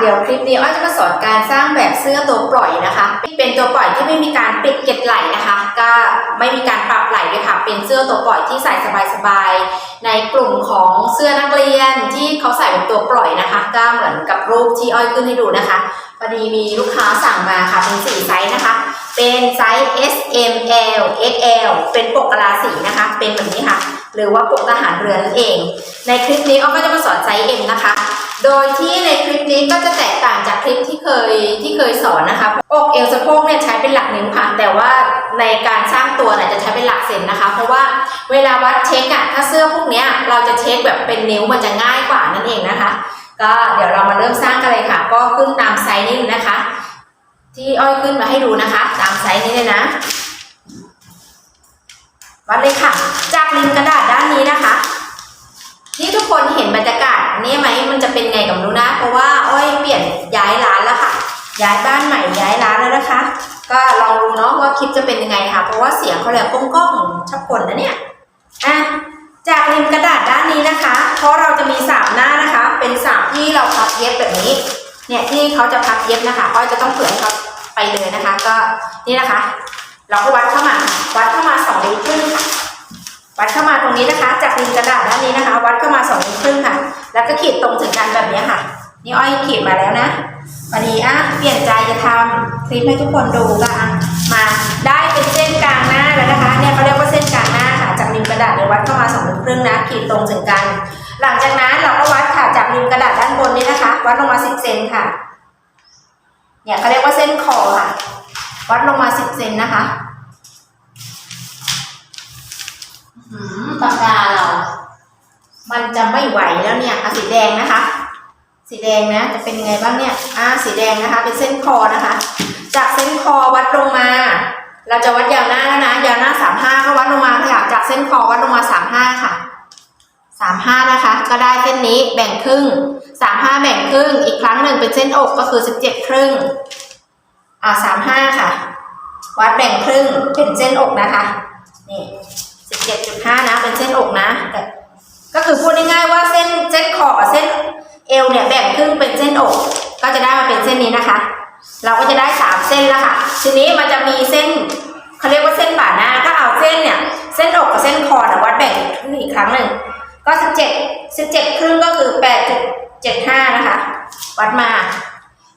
เดี๋ยวคลิปนี้อ้อยจะมาสอนการสร้างแบบเสื้อตัวปล่อยนะคะ เป็นตัวปล่อยที่ไม่มีการปิดเก็ดไหล่นะคะ ก็ไม่มีการปรับไหล่ด้วยค่ะ เป็นเสื้อตัวปล่อยที่ใส่สบายๆ ในกลุ่มของเสื้อนักเรียนที่เขาใส่เป็นตัวปล่อยนะคะ ก็เหมือนกับรูปที่อ้อยขึ้นให้ดูนะคะพอดีมีลูกค้าสั่งมาค่ะเป็นสี่ไซส์นะคะ เป็นไซส์ S M L X L เป็นปกกะลาสีนะคะ เป็นแบบนี้ค่ะ หรือว่าปกทหารเรือนั่นเอง ในคลิปนี้อ้อก็จะมาสอนไซส์ M นะคะ โดยที่ในคลิปนี้ก็จะแตกต่างจากคลิปที่เคยที่เคยสอนนะคะอกเอวสะโพกเนี่ยใช้เป็นหลักนิ้วค่ะ แต่ว่าในการสร้างตัวเนี่ยจะใช้เป็นหลักเซนนะคะ เพราะว่าเวลาวัดเช็คอะถ้าเสื้อพวกเนี้ยเราจะเช็คแบบเป็นนิ้วมันจะง่ายกว่านั่นเองนะคะ ก็เดี๋ยวเรามาเริ่มสร้างกันเลยค่ะ ก็ขึ้นตามไซส์นี้นะคะ ที่อ้อยขึ้นมาให้ดูนะคะตามไซส์นี้เลยนะ วัดเลยค่ะ จากริมกระดาษด้านนี้นะคะที่ทุกคนเห็นบรรยากาศนี่ไหมมันจะเป็นไงกับรู้นะ เพราะว่าอ้อยเปลี่ยนย้ายร้านแล้วค่ะ ย้ายบ้านใหม่ย้ายร้านแล้วนะคะ ก็ลองดูเนาะว่าคลิปจะเป็นยังไงค่ะ เพราะว่าเสียงเขาแหลมก้องๆชอบคนนะเนี่ยอะจากริมกระดาษด้านนี้นะคะ เพราะเราจะมีสามหน้านะคะ เป็นสามที่เราพับเย็บแบบนี้ เนี่ยที่เขาจะพับเย็บนะคะอ้อยจะต้องเผื่อให้เขาไปเลยนะคะ ก็นี่นะคะ เราก็วัดเข้ามา วัดเข้ามาสองนิ้วครึ่งค่ะวัดเข้ามาตรงนี้นะคะ จากริมกระดาษด้านนี้นะคะ วัดเข้ามาสองนิ้วครึ่งค่ะ แล้วก็ขีดตรงถึงกันแบบนี้ค่ะ นี่อ้อยขีดมาแล้วนะวันนี้อะเปลี่ยนใจจะทำคลิปให้ทุกคนดูกันมาได้เป็นเส้นกลางหน้าแล้วนะคะ เนี่ยเขาเรียกว่าเส้นกลางหน้าค่ะ จากริมกระดาษเนี่ยวัดเข้ามาสองนิ้วครึ่งนะขีดตรงถึงกัน หลังจากนั้นเราก็วัด จากริมกระดาษด้านบนนี้นะคะ วัดลงมาสิบเซนค่ะ เนี่ยเขาเรียกว่าเส้นคอค่ะ วัดลงมาสิบเซนนะคะอืมปากกาเรา มันจะไม่ไหวแล้วเนี่ยอสีแดงนะคะ สีแดงนะ จะเป็นยังไงบ้างเนี่ย อ่า สีแดงนะคะ เป็นเส้นคอนะคะ จากเส้นคอวัดลงมา เราจะวัดยาวหน้าแล้วนะ ยาวหน้าสามห้าก็วัดลงมาค่ะ จากเส้นคอวัดลงมาสามห้าค่ะ สามห้านะคะ ก็ได้เส้นนี้แบ่งครึ่งสามห้าแบ่งครึ่ง อีกครั้งหนึ่งเป็นเส้นอกก็คือสิบเจ็ดครึ่ง อ่าสามห้าค่ะ วัดแบ่งครึ่งเป็นเส้นอกนะคะ นี่สิบเจ็ดจุดห้านะ เป็นเส้นอกนะ แต่ก็คือพูดง่ายๆว่าเส้นเส้นคอกับเส้นเอวเนี่ยแบ่งครึ่งเป็นเส้นอก ก็จะได้มาเป็นเส้นนี้นะคะ เราก็จะได้สามเส้นแล้วค่ะ ทีนี้มันจะมีเส้นเขาเรียกว่าเส้นบ่าหน้า ก็เอาเส้นเนี่ย เส้นอกกับเส้นคอนะวัดแบ่งครึ่งอีกครั้งหนึ่ง ก็สิบเจ็ดสิบเจ็ดครึ่งก็คือแปดจุดเจ็ดห้านะคะ วัดมา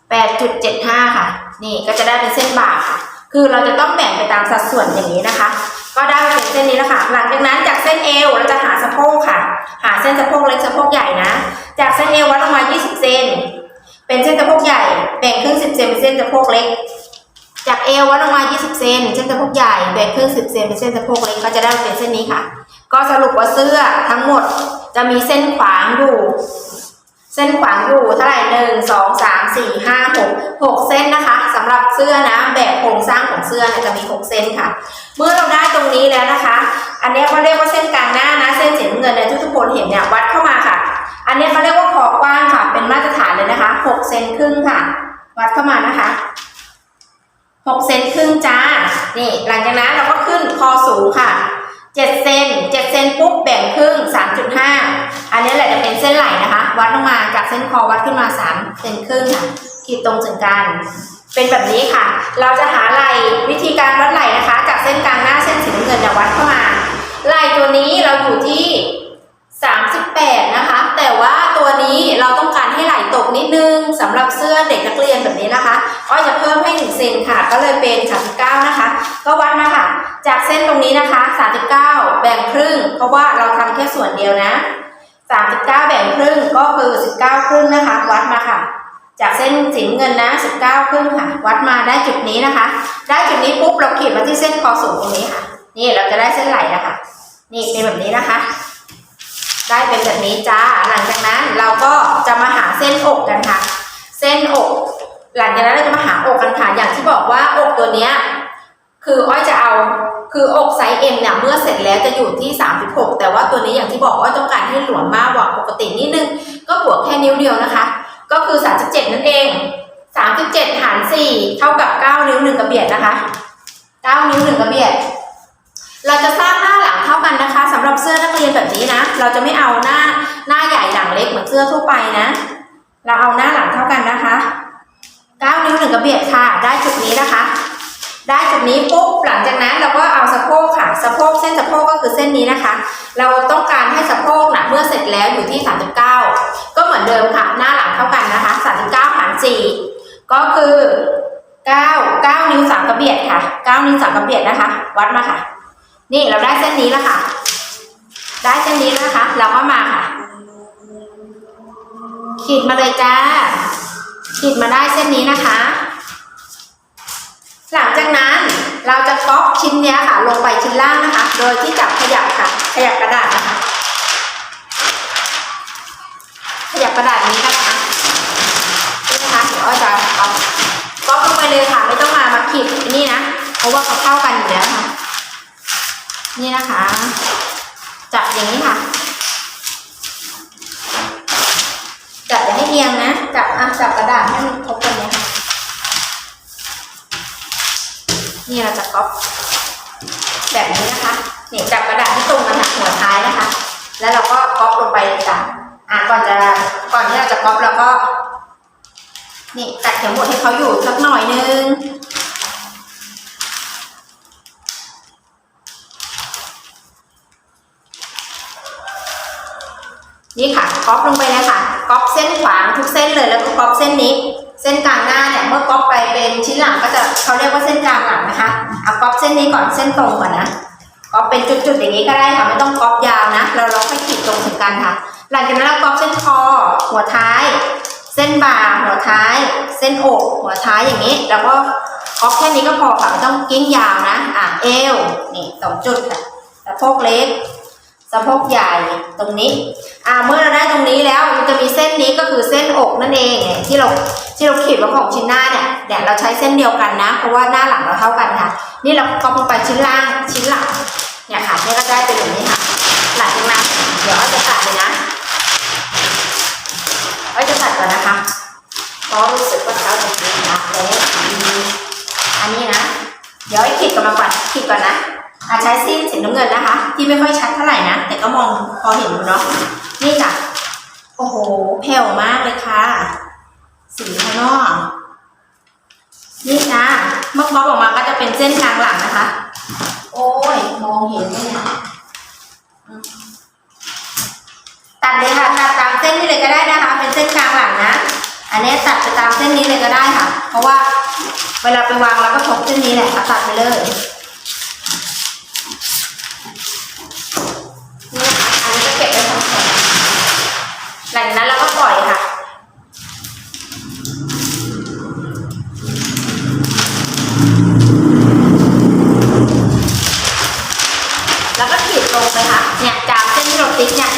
แปดจุดเจ็ดห้าค่ะ นี่ก็จะได้เป็นเส้นบ่าค่ะ คือเราจะต้องแบ่งไปตามสัดส่วนอย่างนี้นะคะ ก็ได้เป็นเส้นนี้แล้วค่ะ หลังจากนั้นจากเส้นเอวเราจะหาสะโพกค่ะ หาเส้นสะโพกเล็กสะโพกใหญ่นะ จากเส้นเอววัดลงมา20เซนเป็นเส้นสะโพกใหญ่ แบ่งครึ่ง10เซนเป็นเส้นสะโพกเล็ก จากเอววัดลงมา20เซนเส้นสะโพกใหญ่ แบ่งครึ่ง10เซนเป็นเส้นสะโพกเล็ก ก็จะได้เป็นเส้นนี้ค่ะ ก็สรุปว่าเสื้อทั้งหมดจะมีเส้นขวางอยู่ เส้นขวางอยู่เท่าไหร่หนึ่งสองสามสี่ห้าหกหกเส้นนะคะสำหรับเสื้อนะแบบโครงสร้างของเสื้อจะมีหกเส้นค่ะ เมื่อเราได้ตรงนี้แล้วนะคะ อันนี้เขาเรียกว่าเส้นกลางหน้านะ เส้นสีน้ำเงินเนี่ยที่ทุกคนเห็นเนี่ยวัดเข้ามาค่ะ อันนี้เขาเรียกว่าขอบกว้างค่ะ เป็นมาตรฐานเลยนะคะหกเซนครึ่งค่ะ วัดเข้ามานะคะหกเซนครึ่งจ้า นี่ หลังจากนั้นเราก็ขึ้นคอสูงค่ะ เจ็ดเซนเจ็ดเซนปุ๊บแบ่งครึ่งสามจุดห้าอันนี้แหละจะเป็นเส้นไหลนะคะ วัดลงมาจากเส้นคอวัดขึ้นมาสามเซนครึ่งค่ะขีดตรงจึงกลางเป็นแบบนี้ค่ะ เราจะหาไหลวิธีการวัดไหลนะคะ จากเส้นกลางหน้าเส้นสีน้ำเงินเนี่ยวัดเข้ามาไหลตัวนี้เราอยู่ที่38นะคะ แต่ว่าตัวนี้เราต้องการให้ไหล่ ตกนิดนึงสำหรับเสื้อเด็กนักเรียนแบบนี้นะคะก็จะเพิ่มให้1เซนค่ะ ก็เลยเป็น 39 นะคะ ก็วัดมาค่ะ จากเส้นตรงนี้นะคะ 39 แบ่งครึ่ง เพราะว่าเราทำแค่ส่วนเดียวนะ 39 แบ่งครึ่งก็คือ 19 ครึ่งนะคะ วัดมาค่ะ จากเส้นสีน้ำเงินนะ 19 ครึ่งค่ะ วัดมาได้จุดนี้นะคะ ได้จุดนี้ปุ๊บเราขีดมาที่เส้นคอสูงตรงนี้ค่ะ นี่เราจะได้เส้นไหล่แล้วค่ะนี่เป็นแบบนี้นะคะ ได้เป็นแบบนี้จ้า หลังจากนั้นเราก็จะมาหาเส้นอกกันค่ะ เส้นอก หลังจากนั้นเราจะมาหาอกกันค่ะ อย่างที่บอกว่าอกตัวเนี้ยคืออ้อยจะเอาคืออกไซส์ M เนี่ยเมื่อเสร็จแล้วจะอยู่ที่ 36 แต่ว่าตัวนี้อย่างที่บอกว่าต้องการให้หลวมมากกว่าปกตินิดนึง ก็บวกแค่นิ้วเดียวนะคะ ก็คือ 37 นั่นเอง 37 หาร 4 เท่ากับ 9 นิ้ว 1 กระเบียดนะคะ 9 นิ้ว 1 กระเบียด เราจะสร้างหน้าหลังเท่ากันนะคะสำหรับเสื้อนักเรียนแบบนี้นะ เราจะไม่เอาหน้าหน้าใหญ่หลังเล็กเหมือนเสื้อทั่วไปนะ เราเอาหน้าหลังเท่ากันนะคะกระเบียดค่ะ ได้จุดนี้นะคะ ได้จุดนี้ปุ๊บหลังจากนั้นเราก็เอาสะโพกค่ะสะโพกเส้นสะโพกก็คือเส้นนี้นะคะ เราต้องการให้สะโพกนะเมื่อเสร็จแล้วอยู่ที่ 39 ก็เหมือนเดิมค่ะ หน้าหลังเท่ากันนะคะ 39หาร4ก็คือ 9 9 นิ้วสามกระเบียดค่ะ 9 นิ้วสามกระเบียดนะคะ วัดมาค่ะ นี่เราได้เส้นนี้แล้วค่ะ ได้เส้นนี้แล้วนะคะ เราก็มาค่ะ ขีดมาเลยจ้า ขีดมาได้เส้นนี้นะคะ หลังจากนั้นเราจะก๊อปชิ้นเนี้ยค่ะ ลงไปชิ้นล่างนะคะ โดยที่จับขยับค่ะ ขยับกระดาษนะคะ ขยับกระดาษนี้นะคะนี่นะคะเดี๋ยวอ้อยจะเอาก๊อปลงไปเลยค่ะ ไม่ต้องมามาขีดนี่นะ เพราะว่าเขาเข้ากันอยู่แล้วค่ะ นี่นะคะ จับอย่างนี้ค่ะ จับอย่าให้เอียงนะ จับอะจับกระดาษให้มันครบกันเนี่ยค่ะนี่เราจะก๊อปแบบนี้นะคะนี่จับกระดาษที่ตรงกันหักหัวท้ายนะคะ แล้วเราก็ก๊อปลงไปเลยจ้ะอะก่อนจะก่อนที่เราจะก๊อปเราก็ นี่ตัดเข็มหมดให้เขาอยู่สักหน่อยนึง นี่ค่ะ ก๊อปลงไปเลยค่ะก๊อปเส้นขวางทุกเส้นเลยแล้วก็ก๊อปเส้นนี้ เส้นกลางหน้าเนี่ยเมื่อก๊อปไปเป็นชิ้นหลังก็จะเขาเรียกว่าเส้นกลางหลังนะคะเอาก๊อปเส้นนี้ก่อนเส้นตรงก่อนนะก๊อปเป็นจุดๆอย่างนี้ก็ได้ค่ะไม่ต้องก๊อปยาวนะ เราเราค่อยขีดตรงถึงกันค่ะ หลังจากนั้นเราก๊อปเส้นคอหัวท้าย เส้นบ่าหัวท้าย เส้นอกหัวท้ายอย่างนี้แล้วก็ก๊อปแค่นี้ก็พอค่ะไม่ต้องกิ้งยาวนะอะเอวนี่สองจุดค่ะสะโพกเล็ก สะโพกใหญ่ตรงนี้ อ่าเมื่อเราได้ตรงนี้แล้วมันจะมีเส้นนี้ก็คือเส้นอกนั่นเองที่เราที่เราขีดไว้ของชิ้นหน้าเนี่ยเนี่ยเราใช้เส้นเดียวกันนะ เพราะว่าหน้าหลังเราเท่ากันค่ะ นี่เราก็ลงไปชิ้นล่างชิ้นหลังเนี่ยค่ะเนี่ยก็ได้เป็นแบบนี้ค่ะ หลังจากนั้นเดี๋ยวอ้อยจะตัดเลยนะอ้อยจะตัดก่อนนะคะเพราะรู้สึกว่าเท้าจะเจ็บนะเลยอันนี้นะ เดี๋ยวไอ้ขีดกันมาก่อนขีดก่อนนะ อาใช้สีสีน้ำเงินนะคะ ที่ไม่ค่อยชัดเท่าไหร่นะ แต่ก็มองพอเห็นอยู่เนาะนี่จ้ะโอ้โหแผ่วมากเลยค่ะ สีข้างนอกนี่จ้ะเมื่อก๊อออกมาก็จะเป็นเส้นกลางหลังนะคะ โอ้ยมองเห็นไหมเนี่ยตัดเลยค่ะตัดตามเส้นนี้เลยก็ได้นะคะ เป็นเส้นกลางหลังนะอันนี้ตัดไปตามเส้นนี้เลยก็ได้ค่ะ เพราะว่าเวลาไปวางแล้วก็ทบเส้นนี้แหละตัดไปเลย นี่อันนี้ก็เก็บไว้ทำของหลังจากนั้นเราก็ปล่อยค่ะ แล้วก็ขีดตรงไปค่ะ เนี่ยจากเส้นที่เราติ๊กเนี่ย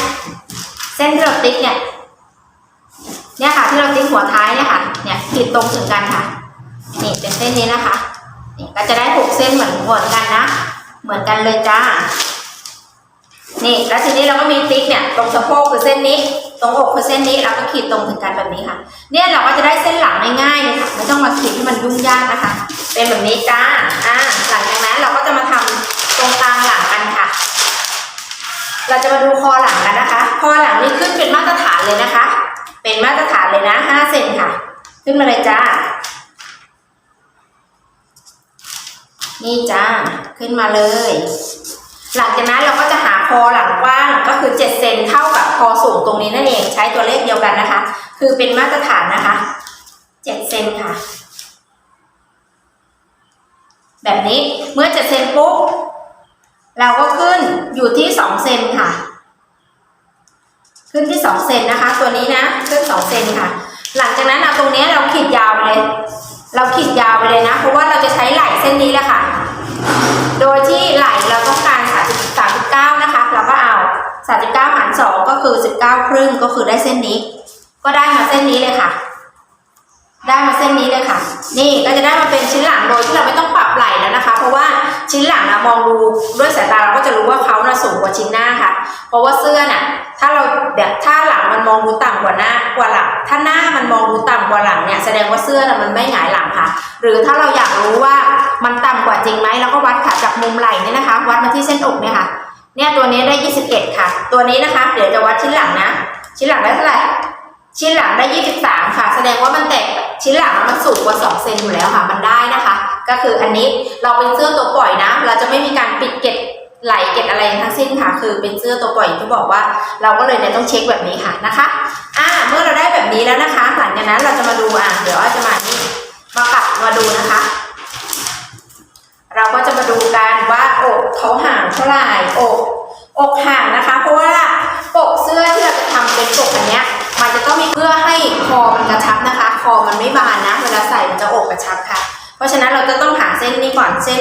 เส้นที่เราติ๊กเนี่ย เนี่ยค่ะที่เราติ๊กหัวท้ายเนี่ยค่ะ เนี่ยขีดตรงถึงกันค่ะ นี่เป็นเส้นนี้นะคะ นี่ก็จะได้หกเส้นเหมือนเหมือนกันนะ เหมือนกันเลยจ้า นี่แล้วทีนี้เราก็มีติ๊กเนี่ยตรงสะโพกคือเส้นนี้ ตรงอกคือเส้นนี้เราก็ขีดตรงถึงกันแบบนี้ค่ะ เนี่ยเราก็จะได้เส้นหลังง่ายๆเลยค่ะไม่ต้องมาขีดที่มันยุ่งยากนะคะ เป็นแบบนี้จ้าอ่าหลังจากนั้นเราก็จะมาทำตรงกลางหลังกันค่ะ เราจะมาดูคอหลังกันนะคะ คอหลังนี่ขึ้นเป็นมาตรฐานเลยนะคะ เป็นมาตรฐานเลยนะ5เซนค่ะ ขึ้นมาเลยจ้า นี่จ้า ขึ้นมาเลย หลังจากนั้นเราก็จะหาคอหลังกว้างก็คือ7เซนเท่ากับคอสูงตรงนี้นั่นเองใช้ตัวเลขเดียวกันนะคะ คือเป็นมาตรฐานนะคะ7เซนค่ะ แบบนี้เมื่อ7เซนปุ๊บ เราก็ขึ้นอยู่ที่2เซนค่ะ ขึ้นที่2เซนนะคะ ตัวนี้นะขึ้น2เซนค่ะ หลังจากนั้นเอาตรงนี้เราขีดยาวไปเลย เราขีดยาวไปเลยนะ เพราะว่าเราจะใช้ไหล่เส้นนี้แหละค่ะ โดยที่ไหล่เราต้องการ30 39นะคะ เราก็เอา39หาร2ก็คือ19ครึ่งก็คือได้เส้นนี้ ก็ได้มาเส้นนี้เลยค่ะ ได้มาเส้นนี้เลยค่ะ นี่ก็จะได้มาเป็นชิ้นหลังโดยที่เราไม่ต้อง นะคะ เพราะว่าชิ้นหลังนะมองดูด้วยสายตาเราก็จะรู้ว่าเขาน่ะสูงกว่าชิ้นหน้าค่ะ เพราะว่าเสื้อน่ะถ้าเราแบบถ้าหลังมันมองดูต่ำกว่าหน้ากว่าหลัง ถ้าหน้ามันมองดูต่ำกว่าหลังเนี่ยแสดงว่าเสื้อน่ะมันไม่หงายหลังค่ะ หรือถ้าเราอยากรู้ว่ามันต่ำกว่าจริงไหมเราก็วัดค่ะจากมุมไหล่เนี่ยนะคะ วัดมาที่เส้นอกเนี่ยค่ะเนี่ยตัวนี้ได้ 21 ค่ะ ตัวนี้นะคะ เดี๋ยวจะวัดชิ้นหลังนะ ชิ้นหลังได้เท่าไหร่ชิ้นหลังได้ 23 ค่ะ แสดงว่ามันแตกชิ้นหลังมันสูงกว่า 2 เซนอยู่แล้วค่ะ มันได้นะคะ ก็คืออันนี้เราเป็นเสื้อตัวปล่อยนะ เราจะไม่มีการปิดเก็บไหลเก็บอะไรทั้งสิ้นค่ะ คือเป็นเสื้อตัวปล่อยที่บอกว่า เราก็เลยเนี่ยต้องเช็คแบบนี้ค่ะนะคะอ่าเมื่อเราได้แบบนี้แล้วนะคะ หลังจากนั้นเราจะมาดูอะเดี๋ยวอาจจะมานี่มาปัดมาดูนะคะ เราก็จะมาดูกันว่าอกเขาห่างเท่าไหร่อกอกห่างนะคะ เพราะว่าปกเสื้อที่เราจะทำเป็นปกอันเนี้ยมันจะต้องมีเพื่อให้คอมันกระชับนะคะ คอมันไม่บานนะ เวลาใส่มันจะอกกระชับค่ะ เพราะฉะนั้นเราจะต้องหาเส้นนี้ก่อนเส้น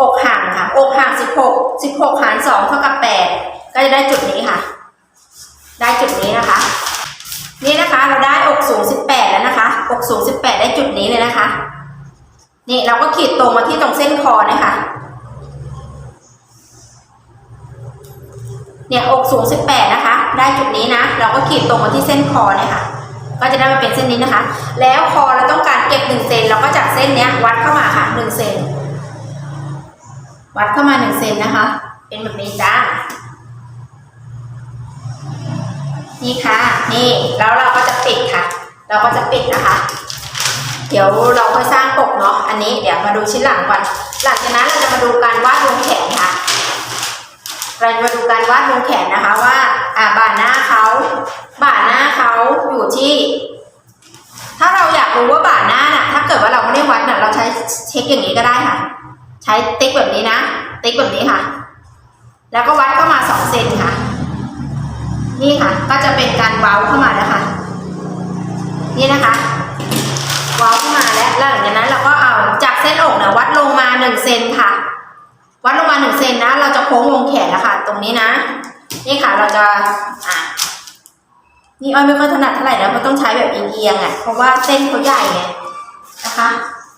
อกห่างค่ะ อกห่าง 16 16 หาร 2 เท่ากับ 8 ก็จะได้จุดนี้ค่ะ ได้จุดนี้นะคะ นี่นะคะเราได้อกสูง 18 แล้วนะคะ อกสูง 18 ได้จุดนี้เลยนะคะ นี่เราก็ขีดตรงมาที่ตรงเส้นคอนะคะเนี่ยอกสูง 18 นะคะ ได้จุดนี้นะ เราก็ขีดตรงมาที่เส้นคอเนี่ยค่ะ ก็จะได้มาเป็นเส้นนี้นะคะ แล้วคอเราต้องการเก็บ1เซนเราก็เส้นเนี้ย วัดเข้ามาค่ะ1เซนวัดเข้ามา1เซนนะคะ เป็นแบบนี้จ้านี่ค่ะ นี่แล้วเราก็จะปิดค่ะ เราก็จะปิดนะคะ เดี๋ยวเราค่อยสร้างปกเนาะอันนี้เดี๋ยวมาดูชิ้นหลังก่อนหลังจากนั้นเราจะมาดูการวาดวงแขนค่ะเราจะมาดูการวาดดวงแขนนะคะว่า อ่าบ่าหน้าเขาบ่าหน้าเขาอยู่ที่ ถ้าเราอยากรู้ว่าบ่าหน้าน่ะ ถ้าเกิดว่าเราไม่ได้วัดน่ะ เราใช้เช็คอย่างนี้ก็ได้ค่ะ ใช้ติ๊กแบบนี้นะ ติ๊กแบบนี้ค่ะ แล้วก็วัดเข้ามาสองเซนค่ะ นี่ค่ะ ก็จะเป็นการเว้าเข้ามาแล้วค่ะ นี่นะคะเว้าเข้ามาแล้ว แล้วหลังจากนั้นเราก็เอาจากเส้นอกนะวัดลงมาหนึ่งเซนค่ะ วัดลงมาหนึ่งเซนนะ เราจะโค้งวงแขนแล้วค่ะ ตรงนี้นะ นี่ค่ะ เราจะอะ นี่อ้อยไม่ค่อยถนัดเท่าไหร่นะเพราะต้องใช้แบบเอียงๆอะเพราะว่าเส้นเขาใหญ่ไงนะคะ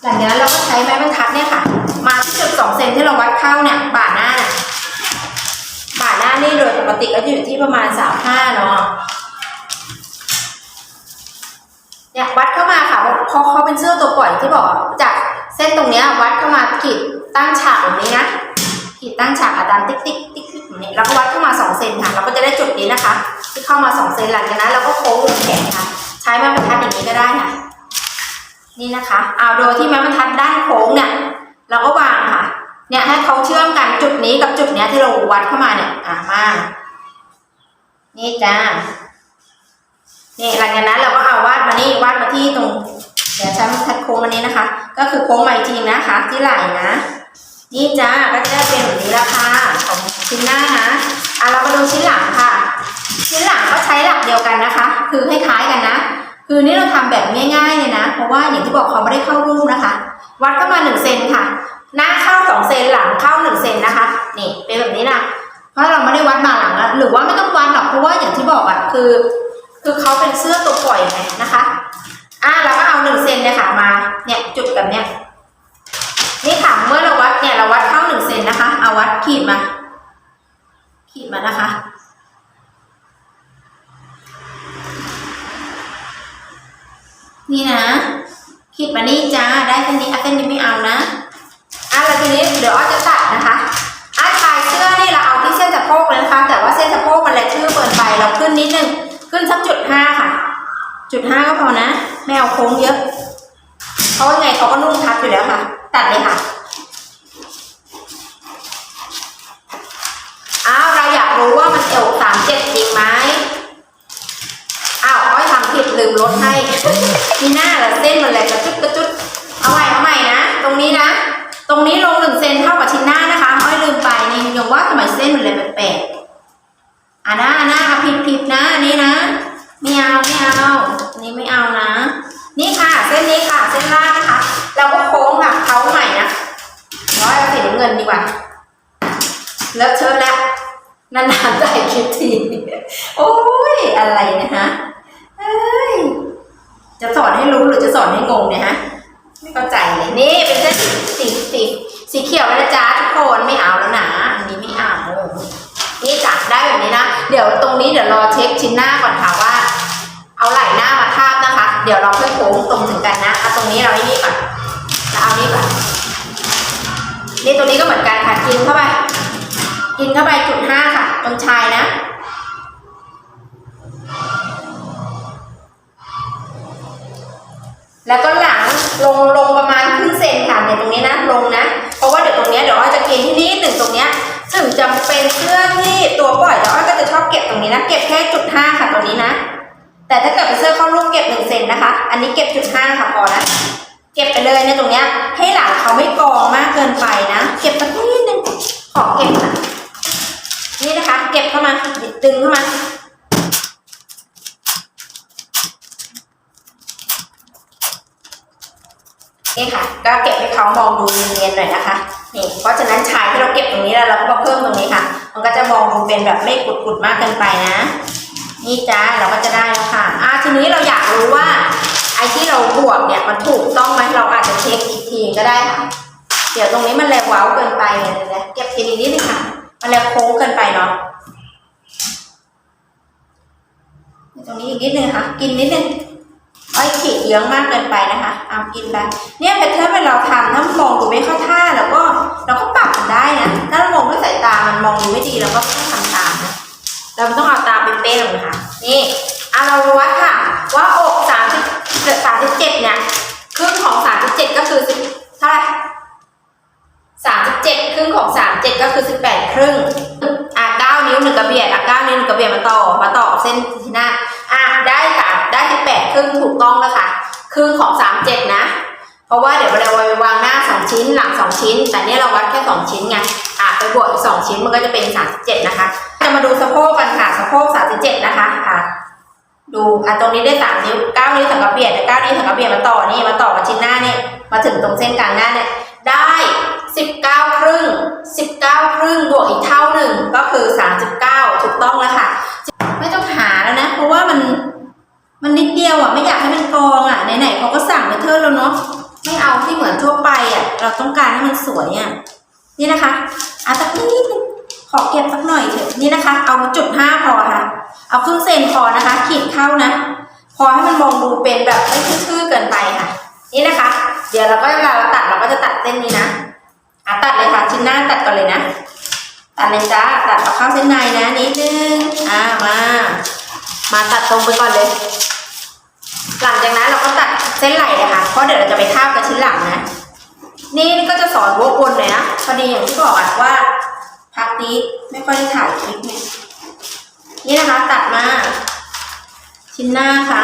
หลังจากนั้นเราก็ใช้ไม้บรรทัดเนี่ยค่ะ มาที่จุดสองเซนที่เราวัดเข้าเนี่ยบ่าหน้าน่ะบ่าหน้านี่โดยปกติก็จะอยู่ที่ประมาณสามห้าเนาะเนี่ยวัดเข้ามาค่ะเพราะเขาเป็นเสื้อตัวปล่อยที่บอกจากเส้นตรงเนี้ยวัดเข้ามาขีดตั้งฉากแบบนี้นะ ขีดตั้งฉากอาจารย์ติ๊กติ๊กติ๊กติ๊กแบบนี้แล้วก็วัดเข้ามาสองเซนค่ะ เราก็จะได้จุดนี้นะคะ ที่เข้ามาสองเซนหลังจากนั้นเราก็โค้งวงแขนค่ะ ใช้ไม้บรรทัดอย่างนี้ก็ได้ค่ะ นี่นะคะเอาโดยที่ไม้บรรทัดด้านโค้งเนี่ยเราก็วางค่ะเนี่ยให้เขาเชื่อมกันจุดนี้กับจุดเนี้ยที่เราวัดเข้ามาเนี่ยอ่ามานี่จ้านี่หลังจากนั้นเราก็เอาวาดมานี่วาดมาที่ตรงเดี๋ยวฉันทัดโค้งอันนี้นะคะ ก็คือโค้งใหม่จริงนะคะ ที่ไหล่นะ นี่จ้าก็จะได้เป็นแบบนี้และค่ะของชิ้นหน้านะอะเรามาดูชิ้นหลังค่ะ ชิ้นหลังก็ใช้หลักเดียวกันนะคะ คือคล้ายๆกันนะ คือนี่เราทำแบบง่ายๆเลยนะ เพราะว่าอย่างที่บอกเขาไม่ได้เข้ารูปนะคะ วัดเข้ามาหนึ่งเซนค่ะ หน้าเข้าสองเซนหลังเข้าหนึ่งเซนนะคะ นี่เป็นแบบนี้นะเพราะเราไม่ได้วัดมาหลังแล้วหรือว่าไม่ต้องวัดหรอกเพราะว่าอย่างที่บอกอะคือ คือเขาเป็นเสื้อตัวปล่อยไงนะคะ อ่าเราก็เอาหนึ่งเซนเนี่ยค่ะมา เนี่ยจุดแบบเนี้ย นี่ค่ะเมื่อเราวัดเนี่ยเราวัดเข้าหนึ่งเซนนะคะ เอาวัดขีดมา ขีดมานะคะนี่นะขีดมานี่จ้าได้เส้นนี้อะเส้นนี้ไม่เอานะอะแล้วทีนี้เดี๋ยวอ้อจะตัดนะคะอะชายเสื้อนี่เราเอาที่เส้นสะโพกเลยนะคะ แต่ว่าเส้นสะโพกมันแหละชื่อเกินไปเราขึ้นนิดนึงขึ้นสักจุดห้าค่ะ จุดห้าก็พอนะ ไม่เอาโค้งเยอะ เพราะว่าไงเขาก็นุ่งทับอยู่แล้วค่ะ ตัดเลยค่ะอ้าวเราอยากรู้ว่ามันเอวสามเจ็ดจริงไหมอ้าวอ้อยทำผิดลืมลดให้มีหน้าละเส้นมันเลยกระจุดกระจุดเอาใหม่เอาใหม่นะ ตรงนี้นะ ตรงนี้ลงหนึ่งเซนเท่ากับชิ้นหน้านะคะอ้อยลืมไปนี่ยังว่าทำไมเส้นมันเลยแปลกๆอะนะอะนะอะผิดผิดนะอันนี้นะไม่เอาไม่เอาอันนี้ไม่เอาันดีกว่าเลอะเทอะแล้วนานๆใจคลิปทีโอ้ยอะไรเนะฮะเอ้ยจะสอนให้รู้หรือจะสอนให้งงเนี่ยฮะไม่เข้าใจเลยนี่เป็นเส้นสีสีสีเขียวแล้วนะจ๊ะทุกคนไม่เอาแล้วนะอันนี้ไม่เอานี่จับได้แบบนี้นะเดี๋ยวตรงนี้เดี๋ยวรอเช็คชิ้นหน้าก่อนค่ะว่า เอาไหล่หน้ามาทาบนะคะ เดี๋ยวเราค่อยโค้งตรงถึงกันนะเอาตรงนี้เราไอ้นี่ก่อนแล้วเอานี่ก่อน นี่ตรงนี้ก็เหมือนกันค่ะ กินเข้าไป กินเข้าไปจุดห้าค่ะ ตรงชายนะ แล้วก็หลังลงลงประมาณครึ่งเซนค่ะเนี่ยตรงนี้นะลงนะ เพราะว่าเดี๋ยวตรงเนี้ยเดี๋ยวอ้อยจะเก็บที่นิดหนึ่งตรงเนี้ยถึงจะเป็นเสื้อที่ตัวปล่อยเดี๋ยวอ้อยก็จะชอบเก็บตรงนี้นะ เก็บแค่จุดห้าค่ะตรงนี้นะ แต่ถ้าเกิดเป็นเสื้อเข้ารูปเก็บหนึ่งเซนนะคะ อันนี้เก็บจุดห้าค่ะพอนะ เก็บไปเลยในยตรงเนี้ย ให้หลังเขาไม่กองมากเกินไปนะ เก็บสักนิดนึงขอเก็บนะนี่นะคะ เก็บเข้ามาดึงเข้ามานี่ค่ะ ก็เก็บให้เขามองดูเนียนๆหน่อยนะคะ นี่ เพราะฉะนั้นชายที่เราเก็บตรงนี้แล้วเราก็มาเพิ่มตรงนี้ค่ะ มันก็จะมองดูเป็นแบบไม่กุดๆมากเกินไปนะ นี่จ้าเราก็จะได้แล้วค่ะ อ่าทีนี้เราอยากรู้ว่า วกเนี่ยมันถูกต้องไหมเราอาจจะเช็คอีกทีก็ได้ค่ะ เดี๋ยวตรงนี้มันแลเว้าเกินไปเนี่ยนะเก็บทีนี้นิดนึงค่ะ มันแลโค้งเกินไปเนาะตรงนี้อีกนิดนึงค่ะ กินนิดนึงไอ้ขีดเยื้อะมากเกินไปนะคะเอากินไปเนี่ยแพทเทิร์นเวลาเราทำถ้ามองดูไม่เข้าท่าแล้วก็เราก็ปรับมันได้นะถ้าเรามองด้วยสายตามันมองดูไม่ดีเราก็ต้องทำตามนะเราต้องเอาตาเป็นเป๊ะเลยค่ะ นี่ อาเราวัดค่ะ ว่าอกสามสิบสามสิบเจ็ดเนี่ยครึ่งของสามสิบเจ็ดก็คือสิบเท่าไหร่สามสิบเจ็ดครึ่งของสามเจ็ดก็คือสิบแปดครึ่งอะเก้านิ้วหนึ่งกระเบียดอะเก้านิ้วหนึ่งกระเบียดมาต่อมาต่อเส้นที่หน้าอะได้ค่ะได้สิบแปดครึ่งถูกต้องแล้วค่ะครึ่งของสามเจ็ดนะ เพราะว่าเดี๋ยวเราไปวางหน้าสองชิ้นหลังสองชิ้น แต่เนี่ยเราวัดแค่สองชิ้นไงอะไปบวกอีกสองชิ้นมันก็จะเป็นสามสิบเจ็ดนะคะ จะมาดูสะโพกกันค่ะสะโพกสามสิบเจ็ดนะคะค่ะ ดูอะตรงนี้ได้สามนิ้วเก้านิ้วถังกระเบียดเก้านิ้วถังกระเบียดมาต่อนี่มาต่อกับชิ้นหน้านี่มาถึงตรงเส้นกลางหน้าเนี่ยได้สิบเก้าครึ่งสิบเก้าครึ่งบวกอีกเท่าหนึ่งก็คือสามสิบเก้าถูกต้องแล้วค่ะ ไม่ต้องหาแล้วนะ เพราะว่ามันมันนิดเดียวอะไม่อยากให้มันกองอะไหนๆเขาก็สั่งไปเทอร์แล้วเนาะไม่เอาที่เหมือนทั่วไปอะเราต้องการให้มันสวยอะนี่นะคะอะสักนิดนึง ขอเก็บสักหน่อยเถอะนี่นะคะ เอาจุดห้าพอค่ะ เอาครึ่งเซนพอนะคะ ขีดเข้านะ พอให้มันมองดูเป็นแบบไม่ทื่อเกินไปค่ะ นี่นะคะ เดี๋ยวเราก็เวลาเราตัดเราก็จะตัดเส้นนี้นะอะตัดเลยค่ะชิ้นหน้าตัดก่อนเลยนะ ตัดเลยจ้าตัดเอาเข้าเส้นในนะนิดนึงอ่ามา มาตัดตรงไปก่อนเลย หลังจากนั้นเราก็ตัดเส้นไหล่เลยค่ะเพราะเดี๋ยวเราจะไปทาบกับชิ้นหลังนะนี่นี่ก็จะสอนวกวนเลยนะพอดีอย่างที่บอกอะว่า พักนี้ไม่ค่อยได้ถ่ายคลิปเนี่ย นี่นะคะตัดมา ชิ้นหน้าค่ะ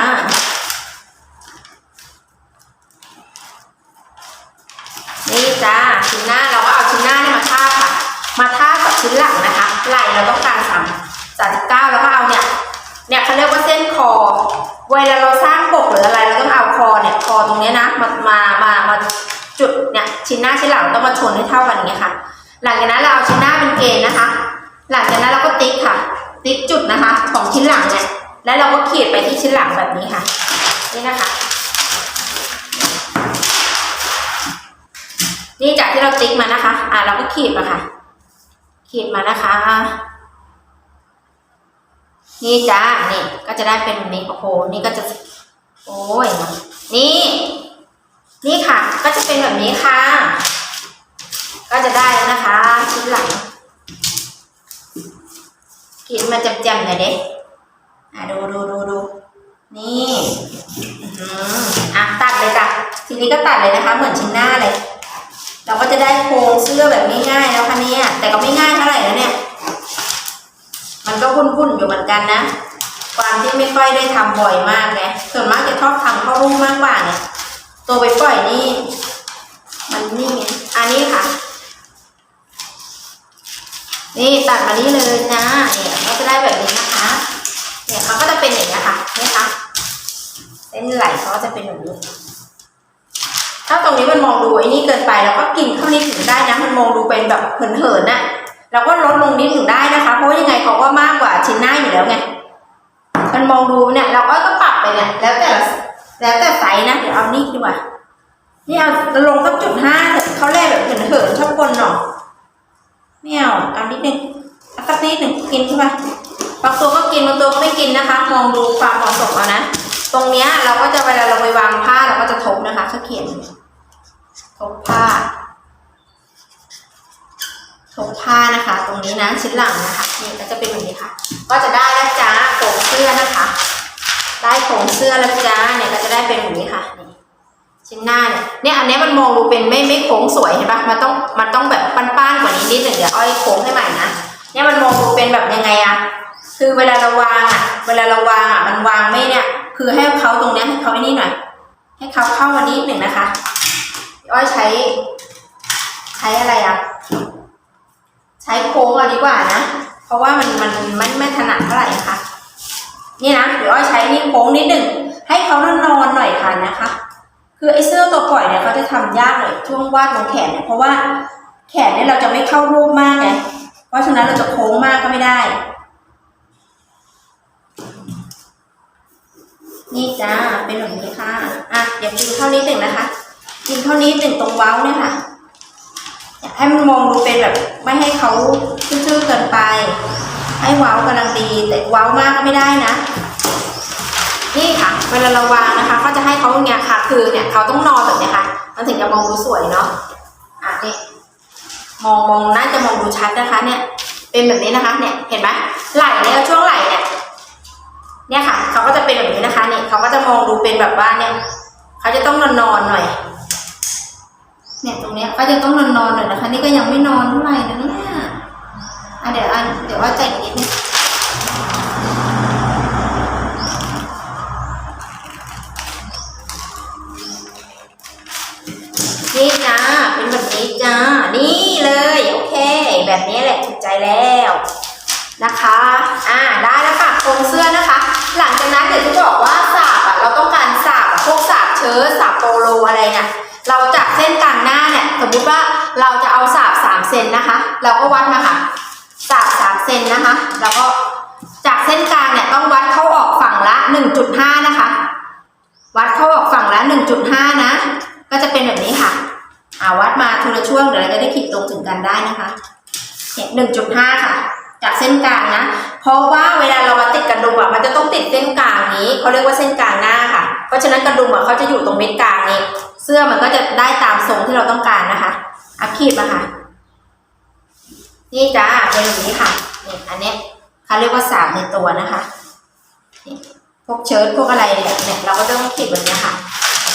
นี่จ้าชิ้นหน้าเราก็เอาชิ้นหน้าเนี่ยมาทาบค่ะ มาทาบกับชิ้นหลังนะคะไหล่เราต้องการสามสามสิบเก้าแล้วก็เอาเนี่ย เนี่ยเขาเรียกว่าเส้นคอ เวลาเราสร้างปกหรืออะไรเราต้องเอาคอเนี่ยคอตรงเนี้ยนะมามามามาจุดเนี่ยชิ้นหน้าชิ้นหลังต้องมาชนให้เท่ากันอย่างเงี้ยค่ะ หลังจากนั้นเราเอาชิ้นหน้า เกณฑ์นะคะ หลังจากนั้นเราก็ติ๊กค่ะ ติ๊กจุดนะคะ ของชิ้นหลังเนี่ยแล้วเราก็ขีดไปที่ชิ้นหลังแบบนี้ค่ะ นี่นะคะ นี่จากที่เราติ๊กมานะคะ อ่าเราก็ขีดมาค่ะ ขีดมานะคะนี่จ้านี่ก็จะได้เป็นนี้โอ้โหนี่ก็จะ โอ้ยนี่ นี่ค่ะ ก็จะเป็นแบบนี้ค่ะ ก็จะได้แล้วนะคะชิ้นหลัง กินมาจำๆหน่อยเด้อะดูดูดูดูนี่อื้มอะตัดเลยจ้ะทีนี้ก็ตัดเลยนะคะ เหมือนชิ้นหน้าเลย เราก็จะได้โครงเสื้อแบบง่ายๆแล้วค่ะเนี่ยแต่ก็ไม่ง่ายเท่าไหร่แล้วเนี่ย มันก็วุ่นๆอยู่เหมือนกันนะความที่ไม่ค่อยได้ทำบ่อยมากไงส่วนมากจะชอบทำเข้ารุ่งมากกว่าเนี่ยตัวไปปล่อยนี่ มันนี่ไงอันนี้ค่ะ นี่ตัดมานี่เลยจ้าเนี่ยก็จะได้แบบนี้นะคะ เนี่ยเขาก็จะเป็นอย่างนี้ค่ะนี่ค่ะเส้นไหลเขาก็จะเป็นแบบนี้ถ้าตรงนี้มันมองดูไอ้นี่เกินไปเราก็กินเข้านิดถึงได้นะมันมองดูเป็นแบบเหินๆน่ะเราก็ลดลงนิดถึงได้นะคะ เพราะยังไงเขาก็มากกว่าชิ้นหน้าอยู่แล้วไงมันมองดูเนี่ยเราก็ต้องปรับไปเนี่ยแล้วแต่แล้วแต่ไซส์นะเดี๋ยวเอานี่ดีกว่านี่เอาลงสักจุดห้าเถอะเขาแรกแบบเหินๆชอบคนหน่อ ไม่เอาเอานิดนึงเอาสักนิดหนึ่งกินใช่ไหมบางตัวก็กินบางตัวก็ไม่กินนะคะ มองดูความเหมาะสมเอานะ ตรงเนี้ยเราก็จะเวลาเราไปวางผ้าเราก็จะทบนะคะเขาเขียนทบผ้าทบผ้านะคะ ตรงนี้นะชิ้นหลังนะคะนี่ก็จะเป็นแบบนี้ค่ะ ก็จะได้แล้วจ้าโครงเสื้อนะคะ ได้โครงเสื้อแล้วจ้าเนี่ยก็จะได้เป็นแบบนี้ค่ะนี่ ชิ้นหน้าเนี่ยเนี่ยอันนี้มันมองดูเป็นไม่ไม่โค้งสวยเห็นปะมันต้องมันต้องแบบป้านๆกว่านี้นิดหนึ่งเดี๋ยวอ้อยโค้งให้ใหม่นะเนี่ยมันมองดูเป็นแบบยังไงอะคือเวลาเราวางอะเวลาเราวางอะมันวางไม่เนี่ย คือให้เขาตรงเนี้ยให้เขาไอ้นี่หน่อยให้เขาเข้ามานิดหนึ่งนะคะอ้อยใช้ ใช้อะไรอะใช้โค้งอาดีกว่านะเพราะว่ามันมันไมันไม่ถนัดเท่าไหร่นะคะนี่นะเดี๋ยวอ้อยใช้นี่โค คือไอ้เสื้อตัวปล่อยเนี่ยเขาจะทำยากหน่อยช่วงวาดตรงแขนเนี่ยเพราะว่าแขนเนี่ยเราจะไม่เข้ารูปมากไงเพราะฉะนั้นเราจะโค้งมากก็ไม่ได้ นี่จ้าเป็นแบบนี้ค่ะอะเดี๋ยวกินเท่านี้หนึ่งนะคะ กินเท่านี้หนึ่งตรงเว้าเนี่ยค่ะอยากให้มันมองดูเป็นแบบไม่ให้เขาชื่อๆเกินไป ให้เว้ากำลังดีแต่เว้ามากก็ไม่ได้นะ นี่ค่ะเวลาเราวางนะคะ ก็จะให้เขาเงี้ยค่ะ คือเนี่ยเขาต้องนอนแบบเนี้ยค่ะ มันถึงจะมองดูสวยเนาะอะนี่มองมองน่าจะมองดูชัดนะคะ เนี่ย เป็นแบบนี้นะคะ เนี่ยเห็นไหมไหล่เนี่ยช่วงไหล่เนี่ยเนี่ยค่ะเขาก็จะเป็นแบบนี้นะคะเนี่ยเขาก็จะมองดูเป็นแบบว่าเนี่ยเขาจะต้องนอนนอนหน่อย เนี่ยตรงเนี้ยเขาจะต้องนอนนอนหน่อยนะคะ นี่ก็ยังไม่นอนเท่าไหร่นะเนี่ยอะเดี๋ยวอะเดี๋ยวว่าแต่งนิดนึง แบบนี้จ้านี่เลยโอเค แบบนี้แหละถูกใจแล้วนะคะอ่าได้แล้วค่ะโครงเสื้อนะคะ หลังจากนั้นเดี๋ยวจะบอกว่าสาบอะเราต้องการสาบพวกสาบเชิ้ตสาบโปโลอะไรเนี่ยเราจากเส้นกลางหน้าเนี่ยสมมุติว่าเราจะเอาสาบสามเซนนะคะ เราก็วัดมาค่ะสาบสามเซนนะคะ แล้วก็จากเส้นกลางเนี่ยต้องวัดเข้าออกฝั่งละ1.5นะคะ วัดเข้าออกฝั่งละ1.5นะ ก็จะเป็นแบบนี้ค่ะ อาวัดมาทีละช่วงเดี๋ยวเราจะได้ขีดตรงถึงกันได้นะคะเนี่ยหนึ่งจุดห้าค่ะ จากเส้นกลางนะ เพราะว่าเวลาเรามาติดกระดุมอะมันจะต้องติดเส้นกลางนี้เขาเรียกว่าเส้นกลางหน้าค่ะ เพราะฉะนั้นกระดุมอะเขาจะอยู่ตรงเม็ดกลางนี้เสื้อมันก็จะได้ตามทรงที่เราต้องการนะคะอัพขีดมาค่ะ นี่จ้าเป็นแบบนี้ค่ะเนี่ยอันนี้เขาเรียกว่าสามในตัวนะคะพวกเชิ้ตพวกอะไรเนี่ยเนี่ยเราก็ต้องขีดแบบนี้ค่ะ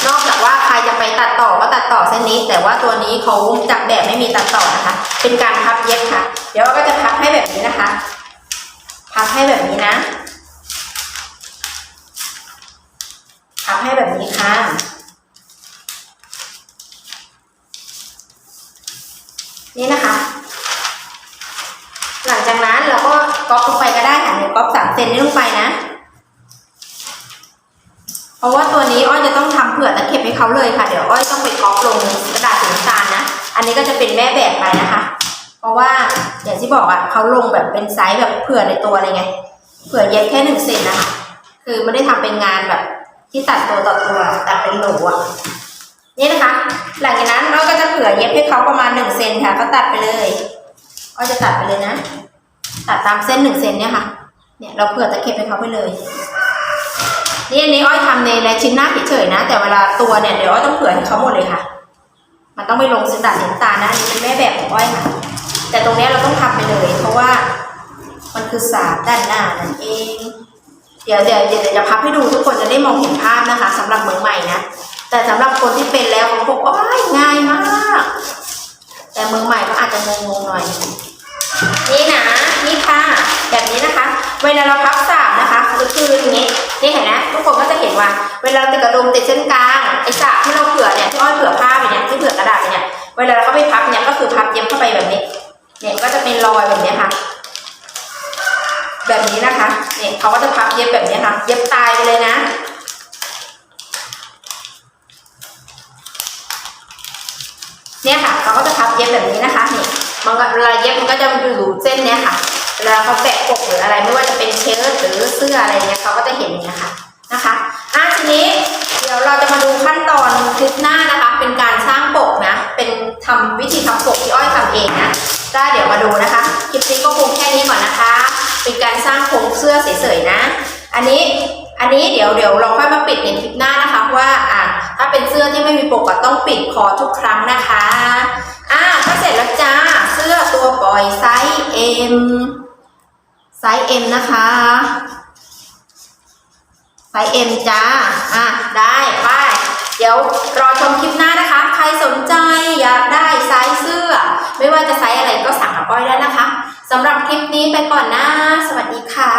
นอกจากว่าใครจะไปตัดต่อก็ตัดต่อเส้นนี้ แต่ว่าตัวนี้เขาจากแบบไม่มีตัดต่อนะคะ เป็นการพับเย็บค่ะ เดี๋ยวเราก็จะพับให้แบบนี้นะคะ พับให้แบบนี้นะพับให้แบบนี้ค่ะนี่นะคะ หลังจากนั้นเราก็ก๊อปลงไปก็ได้ค่ะเดี๋ยวก๊อปสามเซนนี้ลงไปนะ เพราะว่าตัวนี้อ้อยจะต้องทำเผื่อตะเข็บให้เขาเลยค่ะ เดี๋ยวอ้อยต้องไปก๊อปลงกระดาษสีน้ำตาลนะ อันนี้ก็จะเป็นแม่แบบไปนะคะ เพราะว่าอย่างที่บอกอะเขาลงแบบเป็นไซส์แบบเผื่อในตัวเลยไง เผื่อเย็บแค่หนึ่งเซนนะคะ คือไม่ได้ทำเป็นงานแบบที่ตัดตัวต่อตัวตัดเป็นโหลอะนี่นะคะ หลังจากนั้นเราก็จะเผื่อเย็บให้เขาประมาณหนึ่งเซนค่ะ ก็ตัดไปเลยอ้อยจะตัดไปเลยนะ ตัดตามเส้นหนึ่งเซนเนี่ยค่ะ เนี่ยเราเผื่อตะเข็บให้เขาไปเลย นี่อันนี้อ้อยทำในในชิ้นหน้าเฉยๆนะ แต่เวลาตัวเนี่ยเดี๋ยวอ้อยต้องเผื่อให้เขาหมดเลยค่ะ มันต้องไปลงสีดาสีน้ำตานะอันนี้เป็นแม่แบบของอ้อยค่ะ แต่ตรงนี้เราต้องทำไปเลย เพราะว่ามันคือสาบด้านหน้านั่นเอง เดี๋ยวเดี๋ยวเดี๋ยวจะพับให้ดูทุกคนจะได้มองเห็นภาพนะคะสำหรับมือใหม่นะแต่สำหรับคนที่เป็นแล้วเขาบอกโอ้ยง่ายมาก แต่มือใหม่ก็อาจจะงงๆหน่อย นี่นะนี่ค่ะ แบบนี้นะคะ เวลาเราพับสาบนะคะก็คืออย่างนี้นี่เห็นไหมทุกคนก็จะเห็นว่า เวลาติดกระดุมติดเส้นกลางไอ้สาบที่เราเผื่อเนี่ยที่อ้อยเผื่อผ้าไปเนี่ยที่เผื่อกระดาษไปเนี่ยเวลาเราเข้าไปพับเนี่ยก็คือพับเย็บเข้าไปแบบนี้เนี่ยก็จะเป็นรอยแบบนี้ค่ะ แบบนี้นะคะเนี่ยเขาก็จะพับเย็บแบบนี้ค่ะ เย็บตายไปเลยนะเนี่ยค่ะเขาก็จะพับเย็บแบบนี้นะคะนี่มันก็เวลาเย็บมันก็จะอยู่เส้นเนี้ยค่ะ เวลาเขาแปะปกหรืออะไรไม่ว่าจะเป็นเชิ้ตหรือเสื้ออะไรเนี่ยเขาก็จะเห็นอย่างนี้ยค่ะนะคะอะทีนี้เดี๋ยวเราจะมาดูขั้นตอนคลิปหน้านะคะ เป็นการสร้างปกนะ เป็นทำวิธีทำปกที่อ้อยทำเองนะก็เดี๋ยวมาดูนะคะคลิปนี้ก็คงแค่นี้ก่อนนะคะ เป็นการสร้างโครงเสื้อเฉยๆนะ อันนี้อันนี้เดี๋ยวเดี๋ยวเราค่อยมาปิดในคลิปหน้านะคะว่าอะถ้าเป็นเสื้อที่ไม่มีปกก็ต้องปิดคอทุกครั้งนะคะอ่าถ้าเสร็จแล้วจ้าเสื้อตัวปล่อยไซส์ M ไซส์ M นะคะ ไซส์ M จ้า อะ ได้ไปเดี๋ยวรอชมคลิปหน้านะคะ ใครสนใจอยากได้ไซส์เสื้อ ไม่ว่าจะไซส์อะไรก็สั่งกับก้อยได้นะคะสำหรับคลิปนี้ไปก่อนนะ สวัสดีค่ะ